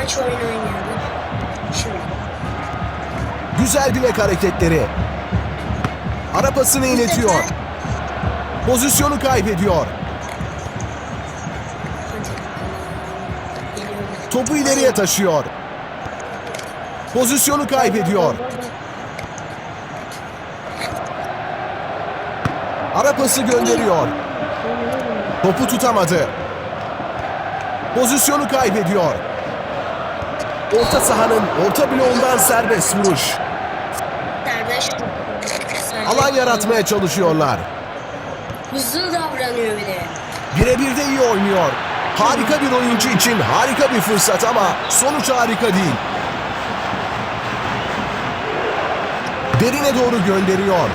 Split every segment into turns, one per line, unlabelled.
maç oyunu oynuyorlar. Şimdi.
Güzel bilek hareketleri. Ara pasını iletiyor. Pozisyonu kaybediyor. Topu ileriye taşıyor. Pozisyonu kaybediyor. Ara pası gönderiyor. Topu tutamadı. Pozisyonu kaybediyor. Orta sahanın orta bloğundan serbest vuruş.
Serbest.
Alan yaratmaya çalışıyorlar.
Hızlı davranıyor bir de.
Birebir de iyi oynuyor. Harika bir oyuncu için harika bir fırsat ama sonuç harika değil. Derine doğru gönderiyor.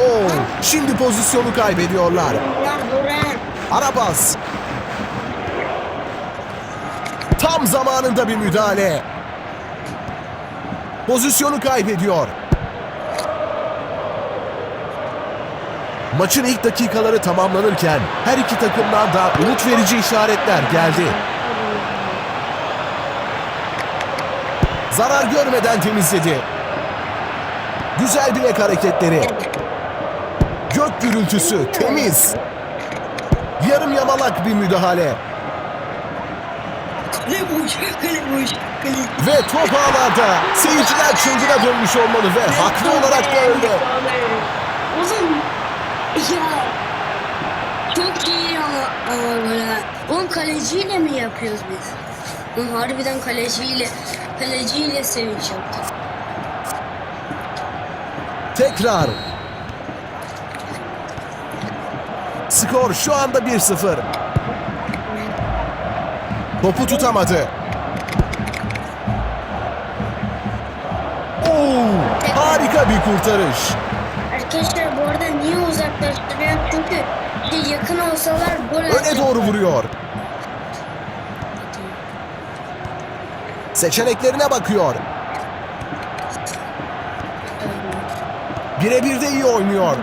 Oo, şimdi pozisyonu kaybediyorlar. Arabas. Tam zamanında bir müdahale. Pozisyonu kaybediyor. Maçın ilk dakikaları tamamlanırken her iki takımdan da umut verici işaretler geldi. Zarar görmeden temizledi. Güzel bilek hareketleri. Gök gürültüsü temiz. Yarım yamalak bir müdahale.
Kale boş, kale boş, kale.
Ve top ağlarda. Seyirciler çılgına dönmüş olmalı ve haklı olarak da öyle.
Oğlum ya çok iyi ama, ama böyle. Oğlum kaleciyle mi yapıyoruz biz? Oğlum harbiden kaleciyle kaleciyle sevinç yaptık.
Tekrar. Skor şu anda 1-0. Topu tutamadı. Oo, harika bir kurtarış.
Arkadaşlar bu arada niye uzaklaştırıyorum? Çünkü yakın olsalar gol
Öne doğru vuruyor. Seçeneklerine bakıyor. Birebir de iyi oynuyor.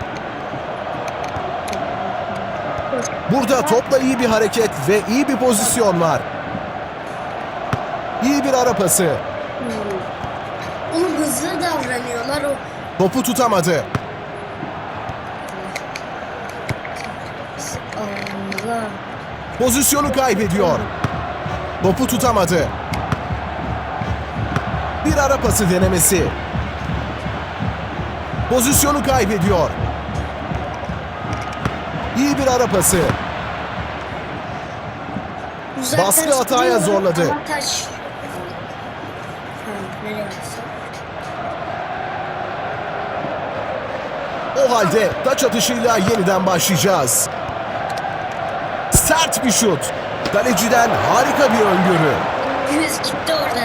Burada topla iyi bir hareket ve iyi bir pozisyon var. İyi bir ara pası.
Oğlum hızlı davranıyorlar o.
Topu tutamadı.
Allah.
Pozisyonu kaybediyor. Topu tutamadı. Bir ara pası denemesi. Pozisyonu kaybediyor. İyi bir ara pası. Baskı hataya zorladı.
Avantaj. Nereye?
O halde taç atışıyla yeniden başlayacağız. Sert bir şut. Kaleciden harika bir öngörü.
Yüz gitti orada.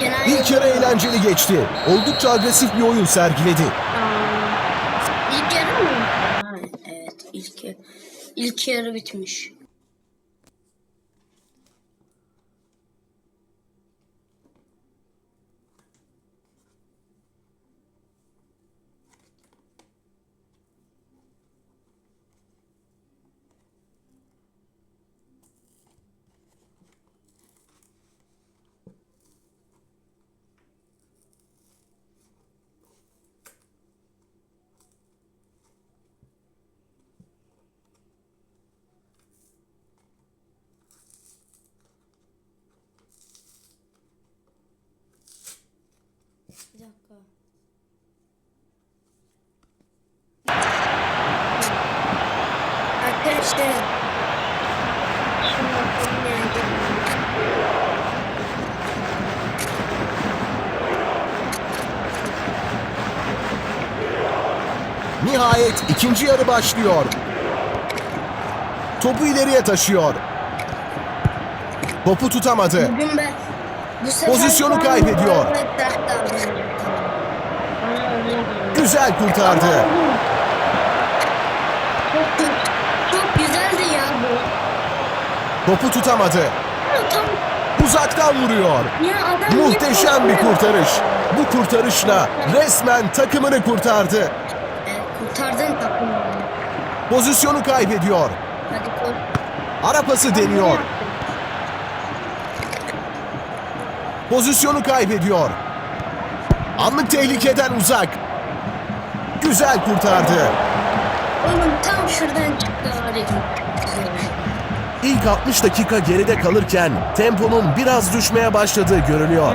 Kenan
İlk yarı eğlenceli geçti. Oldukça agresif bir oyun sergiledi.
Aa, İlk yarı mı? Ha, evet ilk. İlk yarı bitmiş. Bir dakika. Arkadaşlar. Şimdi bakalım yani.
Nihayet ikinci yarı başlıyor. Topu ileriye taşıyor. Topu tutamadı.
Bugün ben bu
Pozisyonu kaybediyor. Güzel kurtardı. Topu tutamadı. Uzaktan vuruyor. Muhteşem bir kurtarış. Bu kurtarışla resmen takımını kurtardı.
Kurtardın takımını.
Pozisyonu kaybediyor. Ara pası deniyor. Pozisyonu kaybediyor. Anlık tehlikeden uzak. Güzel kurtardı.
Oğlum tam şuradan çıktı harika.
İlk 60 dakika geride kalırken temponun biraz düşmeye başladığı görülüyor.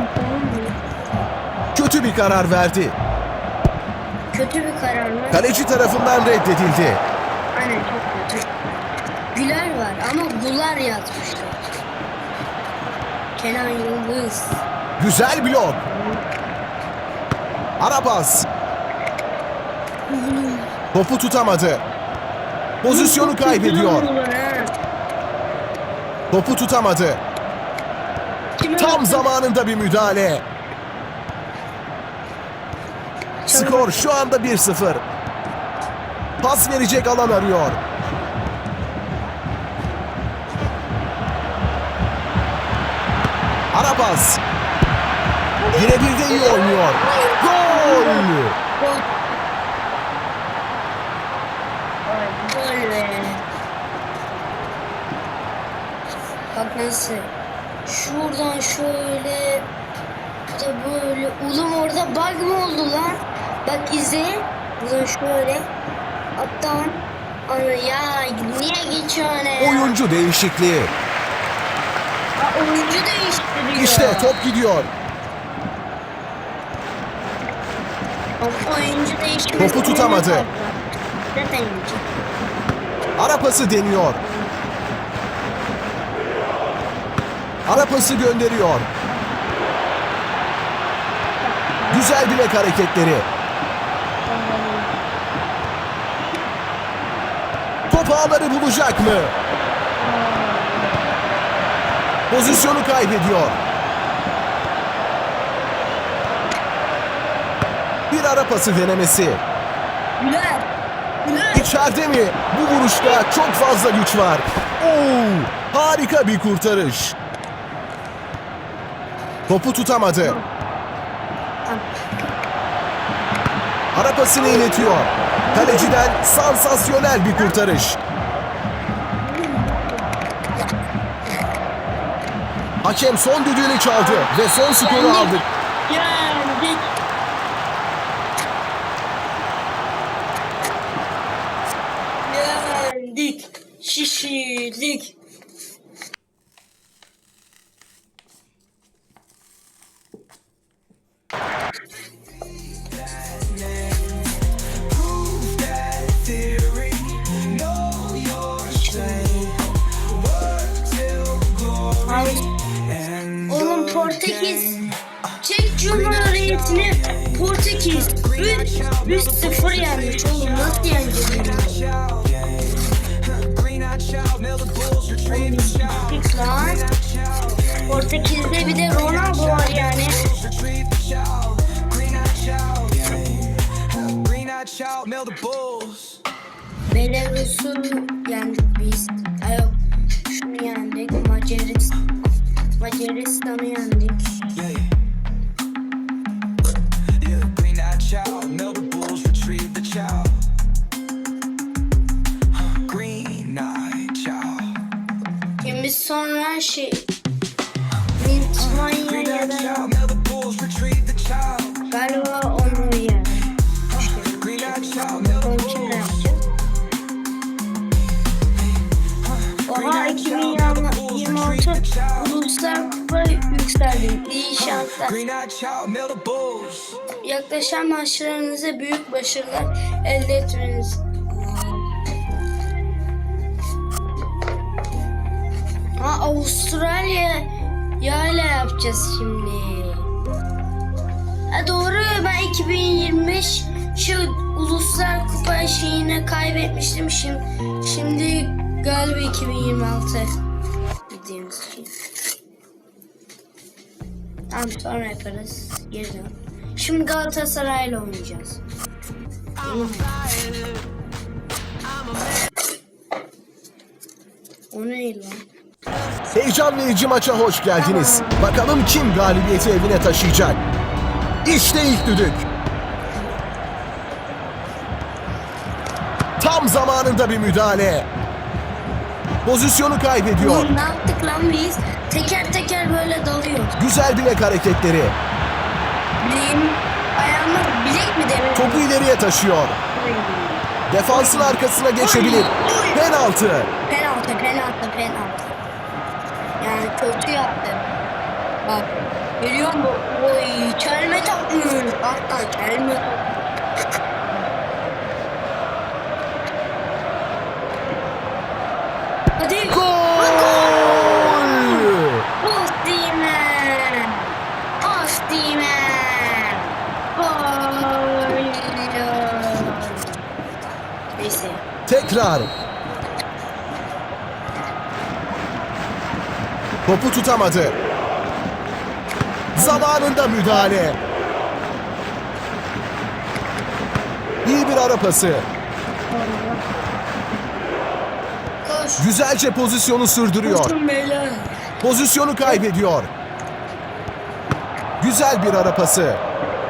Kötü bir karar verdi.
Kötü bir karar mı?
Kaleci tarafından reddedildi.
Aynen çok kötü. Güler var ama Gular yazmışlar. Kenan Yıldız.
Güzel blok. Arabas. Topu tutamadı. Pozisyonu kaybediyor. Topu tutamadı. Tam zamanında bir müdahale. Skor şu anda 1-0. Pas verecek alan arıyor. Arabas. Birebir de iyi oynuyor. Gol!
Gol. Gol be. Nasıl. Şuradan şöyle bir de böyle. Oğlum orada bug mı oldu lan? Bak izle. Buradan şöyle. Alttan. Ana ya niye geçiyor ne ya?
Oyuncu değişikliği.
Aa, oyuncu değiştiriyor.
İşte top gidiyor.
Oyuncu değiştiriyor.
Topu tutamadı.
Zaten.
Ara pası deniyor. Ara pası gönderiyor. Güzel bilek hareketleri. Top ağları bulacak mı? Pozisyonu kaybediyor. Bir ara pası denemesi.
Güler. Güler.
İçeride mi? Bu vuruşta çok fazla güç var. Oo, harika bir kurtarış. Topu tutamadı. Ara pasını iletiyor. Kaleciden sansasyonel bir kurtarış. Hakem son düdüğünü çaldı ve son skoru aldık.
Yendik. Yendik. Şişirdik. Abi, Oğlum Portekiz. Çek Cumhuriyeti'ni. Portekiz. 3-0 yenmiş. Oğlum nasıl yenecek? Portekiz'de bir de Ronaldo var yani Belarus'u yendik biz Ay yok. Şunu yendik. Macaristan Macaristan'ı yendik. Şimdi biz sonra şey. Litvanya'da galiba Uluslar Kupa yükseldim. İyi şanslar. Yaklaşan maçlarınızda büyük başarılar elde etmeniz. Ha Avustralya yayla yapacağız şimdi. Ha doğru ben 2025 şu uluslar kupa şeyine kaybetmiştim şimdi. Şimdi galiba 2026 Tamam sonra yaparız. Geri dön. Şimdi Galatasaray'la oynayacağız. O ne lan?
Heyecan verici maça hoş geldiniz. Bakalım kim galibiyeti evine taşıyacak. İşte ilk düdük. Tam zamanında bir müdahale. Pozisyonu kaybediyor.
Oğlum ne yaptık lan biz? Teker teker böyle dalıyoruz.
Güzel bilek hareketleri.
Bileğim ayağıma bilek mi demek?
Topu ileriye taşıyor. Defansın arkasına geçebilir. Penaltı.
Penaltı, penaltı, penaltı. Yani kötü yaptı. Bak, görüyor musun? Oy, çelme takmış. Hatta çelme Hadi.
Gol! Tekrar. Topu tutamadı. Zamanında müdahale. İyi bir ara pası. Güzelce pozisyonu sürdürüyor. Pozisyonu kaybediyor. Güzel bir ara pası.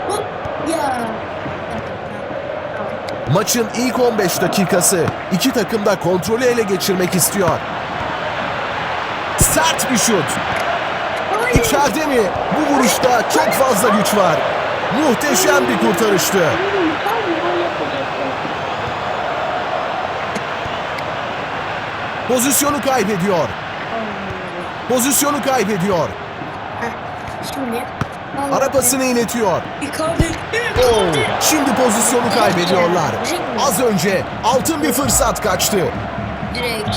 Hop. Ya.
Maçın ilk 15 dakikası iki takım da kontrolü ele geçirmek istiyor. Sert bir şut. İçeride mi? Bu vuruşta çok fazla güç var. Muhteşem bir kurtarıştı. Pozisyonu kaybediyor. Pozisyonu kaybediyor.
Şimdi.
Ara pasını iletiyor. Şimdi pozisyonu kaybediyorlar. Az önce altın bir fırsat kaçtı.
Direkt.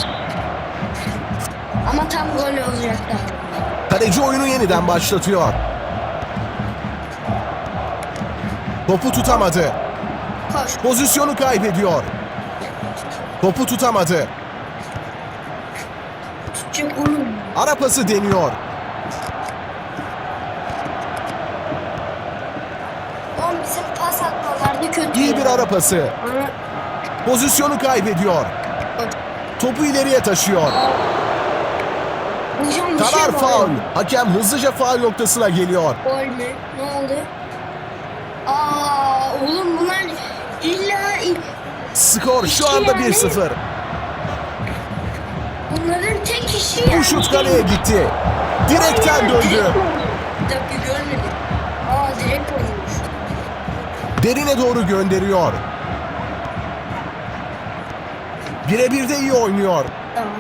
Ama tam gol olacaktı.
Kaleci oyunu yeniden başlatıyor. Topu tutamadı.
Koş.
Pozisyonu kaybediyor. Topu tutamadı.
Tutacak oğlum.
Ara pası deniyor.
Kötü.
İyi bir ara pası. Pozisyonu kaybediyor. Topu ileriye taşıyor.
hocam bir şey
Karar
var.
faul. Hakem hızlıca faul noktasına geliyor.
Gol mü? Ne oldu? Aa oğlum bunlar illa
Skor şu anda 1-0.
bunların tek işi yani.
Bu şut kaleye gitti. Direkten döndü.
Bir dakika görmedim.
Derine doğru gönderiyor. Birebir de iyi oynuyor.
Tamam.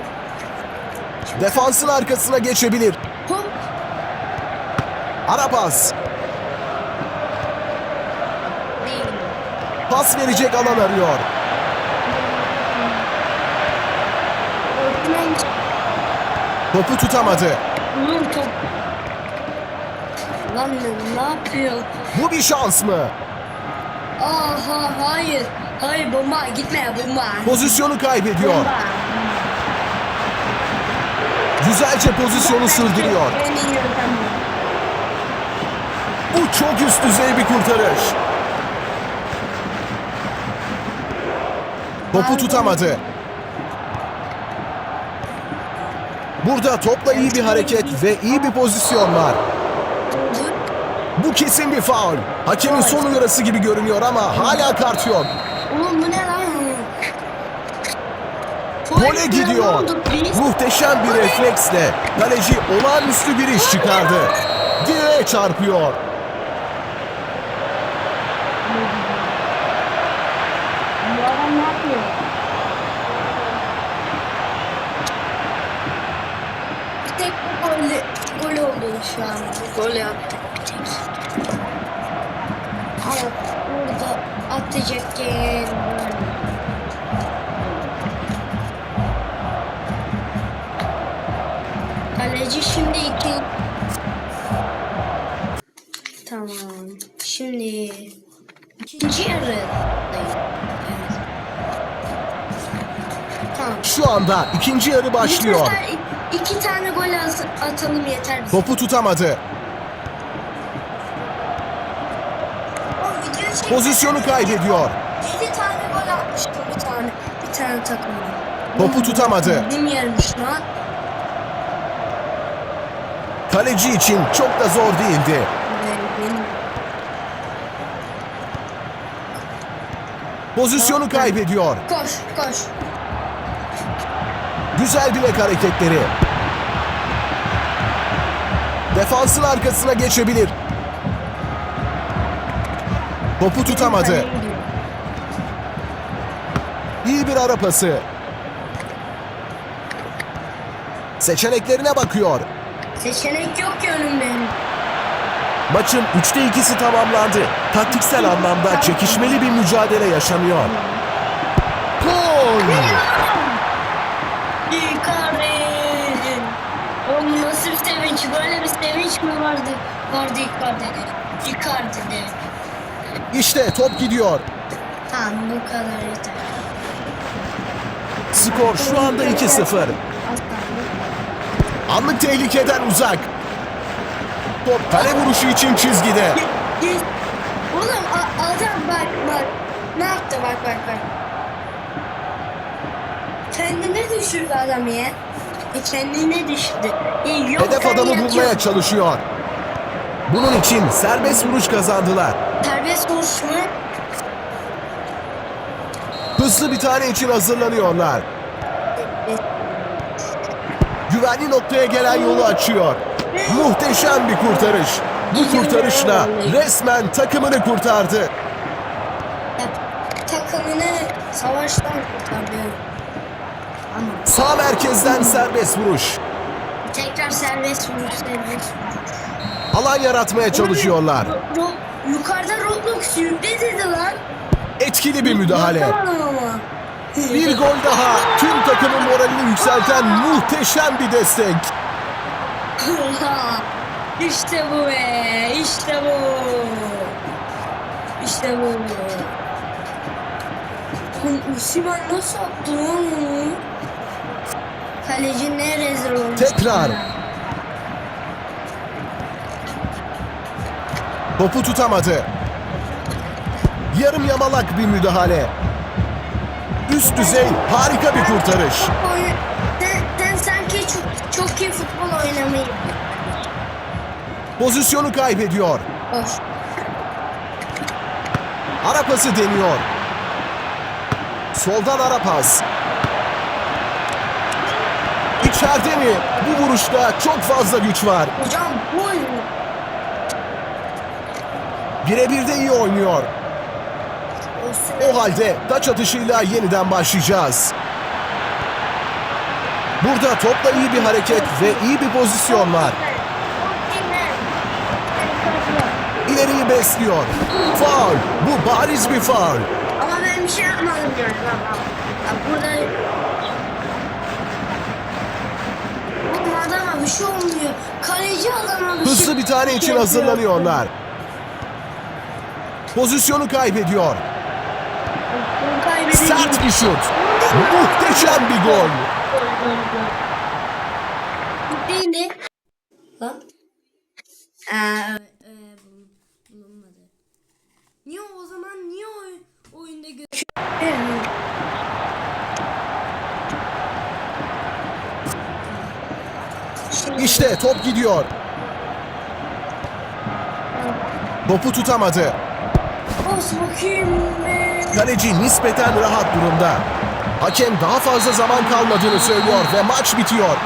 Defansın arkasına geçebilir.
Hop.
Ara pas. Pas verecek alan arıyor. Topu tutamadı.
Lan ne yapıyor?
Bu bir şans mı?
Aha hayır. Hayır bomba gitme bomba.
Pozisyonu kaybediyor.
Bomba.
Güzelce pozisyonu sürdürüyor.
Bu
çok üst düzey bir kurtarış. Topu tutamadı. Burada topla iyi bir hareket ve iyi bir pozisyon var. Bu kesin bir faul. Hakemin son uyarısı gibi görünüyor ama hala kart yok.
Oğlum bu ne lan?
Gole gidiyor. Muhteşem bir refleksle kaleci olağanüstü bir iş çıkardı. Direğe çarpıyor.
Tek bu gol, gol oldu şu an. Gol yaptık Ama burada atacakken Kaleci şimdi iki. Tamam. Şimdi ikinci yarı. Tamam.
Şu anda ikinci yarı başlıyor.
İ- iki tane gol at- atalım yeter bize.
Topu tutamadı. Pozisyonu kaybediyor.
Yedi tane gol atmıştım bir tane. Bir tane takımda.
Topu tutamadı.
Bizim yermiş lan.
Kaleci için çok da zor değildi. Pozisyonu kaybediyor.
Koş koş.
Güzel bilek hareketleri. Defansın arkasına geçebilir. Topu tutamadı. İyi bir ara pası. Seçeneklerine bakıyor.
Seçenek yok ki önümde.
Maçın 3'te 2'si tamamlandı. Taktiksel anlamda çekişmeli bir mücadele yaşanıyor. Gol!
Icardi. Oğlum nasıl bir sevinç? Böyle bir sevinç mi vardı? Vardı Icardi'de. Icardi'de.
İşte top gidiyor.
Tamam bu kadar yeter.
Skor şu anda 2-0.
Aslan.
Anlık tehlikeden uzak. Top kale vuruşu için çizgide.
Oğlum adam bak bak. Ne yaptı bak bak bak. Kendine düşürdü adam ya. E kendine düşürdü. E, yok
Hedef adamı bulmaya çalışıyor. Bunun için serbest vuruş kazandılar.
Vuruş mu?
Hızlı bir tane için hazırlanıyorlar. Güvenli noktaya gelen yolu açıyor. Muhteşem bir kurtarış. Bu kurtarışla resmen takımını kurtardı.
Takımını savaştan kurtardı.
Sağ merkezden serbest vuruş.
tekrar serbest vuruş, serbest vuruş.
Alan yaratmaya çalışıyorlar.
Ro- yukarıda Roblox yükle dedi lan.
Etkili bir müdahale. Bir gol daha. Tüm takımın moralini yükselten muhteşem bir destek.
işte bu be. İşte bu. İşte bu. Osimhen nasıl attı onu? Kaleci ne rezil olmuş.
Tekrar. Topu tutamadı. Yarım yamalak bir müdahale. Üst düzey harika bir kurtarış.
Sen sanki çok, çok iyi futbol oynamayı
Pozisyonu kaybediyor.
Hoş.
Ara pası deniyor. Soldan ara pas. İçeride mi? Bu vuruşta çok fazla güç var.
Hocam gol?
Birebir de iyi oynuyor. O halde taç atışıyla yeniden başlayacağız. Burada topla iyi bir hareket ve iyi bir pozisyon var. İleriyi besliyor. Faul. Bu bariz bir faul.
Ama ben bir şey yapmadım. Bak burada... Oğlum adama bir şey olmuyor. Kaleci adama bir şey
Hızlı bir tane için hazırlanıyorlar. Pozisyonu kaybediyor. Sert bir şut. Muhteşem bir gol.
Değildi. Lan. Aa, e, bul- bulunmadı. Niye o zaman niye oy, oyunda gözüküyor?
İşte top gidiyor. Topu tutamadı.
Bas bakayım be.
Kaleci nispeten rahat durumda. Hakem daha fazla zaman kalmadığını söylüyor ve maç bitiyor.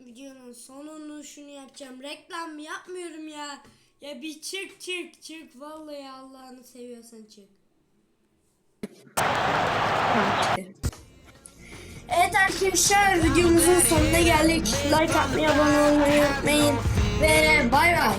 Videonun sonunu şunu yapacağım. Reklam yapmıyorum ya. Ya bir çık çık çık. Vallahi Allah'ını seviyorsan çık. Evet arkadaşlar videomuzun sonuna geldik. Like atmayı, abone olmayı unutmayın. Ve bay bay.